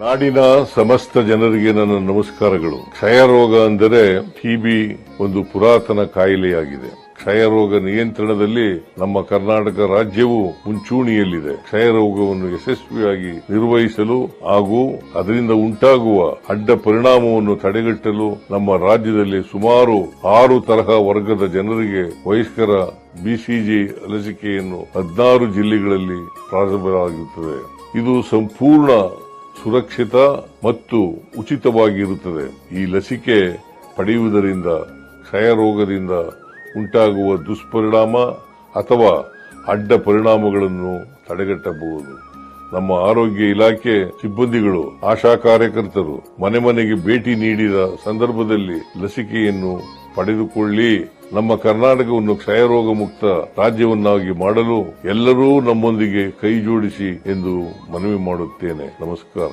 ನಾಡಿನ ಸಮಸ್ತ ಜನರಿಗೆ ನನ್ನ ನಮಸ್ಕಾರಗಳು. ಕ್ಷಯರೋಗ ಅಂದರೆ ಟಿಬಿ ಒಂದು ಪುರಾತನ ಕಾಯಿಲೆಯಾಗಿದೆ. ಕ್ಷಯರೋಗ ನಿಯಂತ್ರಣದಲ್ಲಿ ನಮ್ಮ ಕರ್ನಾಟಕ ರಾಜ್ಯವು ಮುಂಚೂಣಿಯಲ್ಲಿದೆ. ಕ್ಷಯರೋಗವನ್ನು ಯಶಸ್ವಿಯಾಗಿ ನಿರ್ವಹಿಸಲು ಹಾಗೂ ಅದರಿಂದ ಉಂಟಾಗುವ ಅಡ್ಡ ಪರಿಣಾಮವನ್ನು ತಡೆಗಟ್ಟಲು ನಮ್ಮ ರಾಜ್ಯದಲ್ಲಿ ಸುಮಾರು ಆರು ತರಹ ವರ್ಗದ ಜನರಿಗೆ ವಯಸ್ಕರ ಬಿಸಿಜಿ ಲಸಿಕೆಯನ್ನು ಹದಿನಾರು ಜಿಲ್ಲೆಗಳಲ್ಲಿ ಪ್ರಾರಂಭವಾಗುತ್ತದೆ. ಇದು ಸಂಪೂರ್ಣ ಸುರಕ್ಷಿತ ಮತ್ತು ಉಚಿತವಾಗಿರುತ್ತದೆ. ಈ ಲಸಿಕೆ ಪಡೆಯುವುದರಿಂದ, ಕ್ಷಯರೋಗದಿಂದ ಉಂಟಾಗುವ ದುಷ್ಪರಿಣಾಮ ಅಥವಾ ಅಡ್ಡ ಪರಿಣಾಮಗಳನ್ನು ತಡೆಗಟ್ಟಬಹುದು. ನಮ್ಮ ಆರೋಗ್ಯ ಇಲಾಖೆ ಸಿಬ್ಬಂದಿಗಳು, ಆಶಾ ಕಾರ್ಯಕರ್ತರು ಮನೆ ಮನೆಗೆ ಭೇಟಿ ನೀಡಿದ ಸಂದರ್ಭದಲ್ಲಿ ಲಸಿಕೆಯನ್ನು ಪಡೆದುಕೊಳ್ಳಿ. ನಮ್ಮ ಕರ್ನಾಟಕವನ್ನು ಕ್ಷಯರೋಗ ಮುಕ್ತ ರಾಜ್ಯವನ್ನಾಗಿ ಮಾಡಲು ಎಲ್ಲರೂ ನಮ್ಮೊಂದಿಗೆ ಕೈ ಜೋಡಿಸಿ ಎಂದು ಮನವಿ ಮಾಡುತ್ತೇನೆ. ನಮಸ್ಕಾರ.